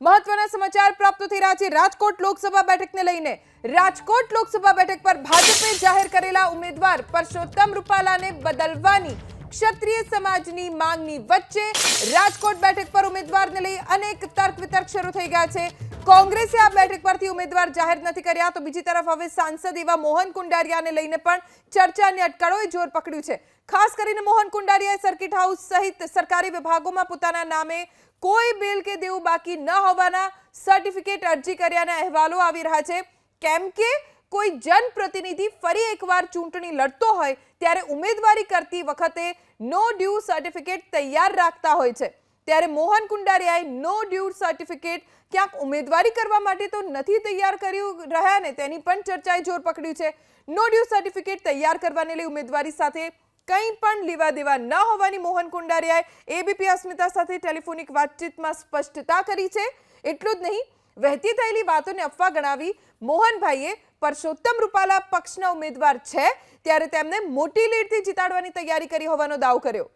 મહત્વના સમાચાર પ્રાપ્ત થઈ રહ્યા છે. રાજકોટ લોકસભા બેઠકને લઈને રાજકોટ લોકસભા બેઠક પર ભાજપે જાહેર કરેલા ઉમેદવાર પરસોત્તમ રૂપાલાને બદલવાની ક્ષત્રિય સમાજની માંગની વચ્ચે રાજકોટ બેઠક પર ઉમેદવારને લઈ અનેક તર્ક વિતર્ક શરૂ થઈ ગયા છે. કોંગ્રેસે આ બેઠક પરથી ઉમેદવાર જાહેર નથી કર્યા. તો બીજી તરફ હવે સાંસદ એવા મોહન કુંડારિયાને લઈને પણ ચર્ચાની અટકળોએ જોર પકડ્યું છે. ખાસ કરીને મોહન કુંડારિયાએ સર્કિટ હાઉસ સહિત સરકારી વિભાગોમાં પોતાના નામે કોઈ બિલ કે દેવું બાકી ન હોવાના સર્ટિફિકેટ અરજી કર્યાના અહેવાલો આવી રહ્યા છે. કેમ કે કોઈ જનપ્રતિનિધિ ફરી એકવાર ચૂંટણી લડતો હોય, ત્યારે ઉમેદવારી કરતી વખતે નો ડ્યુ સર્ટિફિકેટ તૈયાર રાખતા હોય છે. ત્યારે મોહન કુંડારિયાએ નો ડ્યુ સર્ટિફિકેટ ક્યાંક ઉમેદવારી કરવા માટે તો નથી તૈયાર કર્યું રહ્યા ને તેની પણ ચર્ચાએ જોર પકડ્યું છે. નો ડ્યુ સર્ટિફિકેટ તૈયાર કરવાને લઈ ઉમેદવારી સાથે કંઈ પણ લેવા દેવા ન હોવાની મોહન કુંડારિયાએ એબીપી અસ્મિતા સાથે ટેલિફોનિક વાતચીતમાં સ્પષ્ટતા કરી છે. એટલું જ નહીં, વહેતી થયેલી વાતોને અફવા ગણાવી મોહનભાઈએ પરસોત્તમ રૂપાલા પક્ષના ઉમેદવાર છે ત્યારે તેમને મોટી લીડથી જીતાડવાની તૈયારી કરી હોવાનો દાવ કર્યો.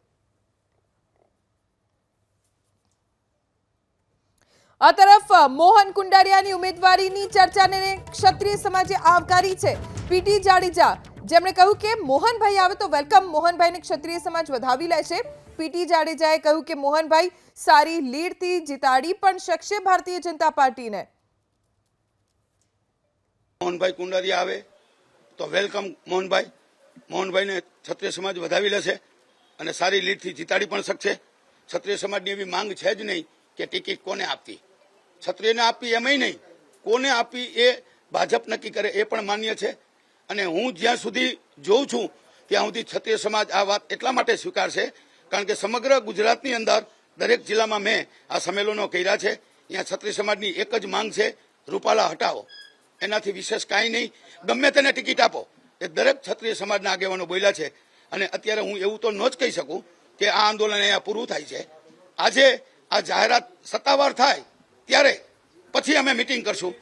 આ તરફ મોહન કુંડારિયાની ઉમેદવારીની ચર્ચાને ક્ષત્રિય સમાજે આવકારી છે. પીટી જાડેજા જેમણે કહ્યું કે મોહનભાઈ આવે તો વેલકમ, મોહનભાઈને ક્ષત્રિય સમાજ વધાવી લેશે પીટી જાડેજાએ કહ્યું કે મોહનભાઈ સારી લીડથી જીતાડી પણ શકશે ભારતીય જનતા પાર્ટીને. મોહનભાઈ કુંડારી આવે તો વેલકમ મોહનભાઈ. મોહનભાઈને ક્ષત્રિય સમાજ વધાવી લેશે અને સારી લીડથી જીતાડી પણ શકશે. ક્ષત્રિય સમાજની એવી માંગ છે જ નહીં કે ટિકિટ કોને આપવી. ક્ષત્રિયને આપવી એમય નહીં. કોને આપવી એ ભાજપ નક્કી કરે એ પણ માન્ય છે. અને હું જ્યાં સુધી જોઉં છું, ત્યાં સુધી ક્ષત્રિય સમાજ આ વાત એટલા માટે સ્વીકારશે, કારણ કે સમગ્ર ગુજરાતની અંદર દરેક જિલ્લામાં મેં આ સંમેલનો કર્યા છે. અહીંયા ક્ષત્રિય સમાજની એક જ માંગ છે, રૂપાલા હટાવો. એનાથી વિશેષ કાંઈ નહીં. ગમે તેને ટિકિટ આપો. એ દરેક ક્ષત્રિય સમાજના આગેવાનો બોલ્યા છે. અને અત્યારે હું એવું તો ન જ કહી શકું કે આ આંદોલન અહીંયા પૂરું થાય છે. આજે આ જાહેરાત સત્તાવાર થાય ત્યારે પછી અમે મિટિંગ કરશું.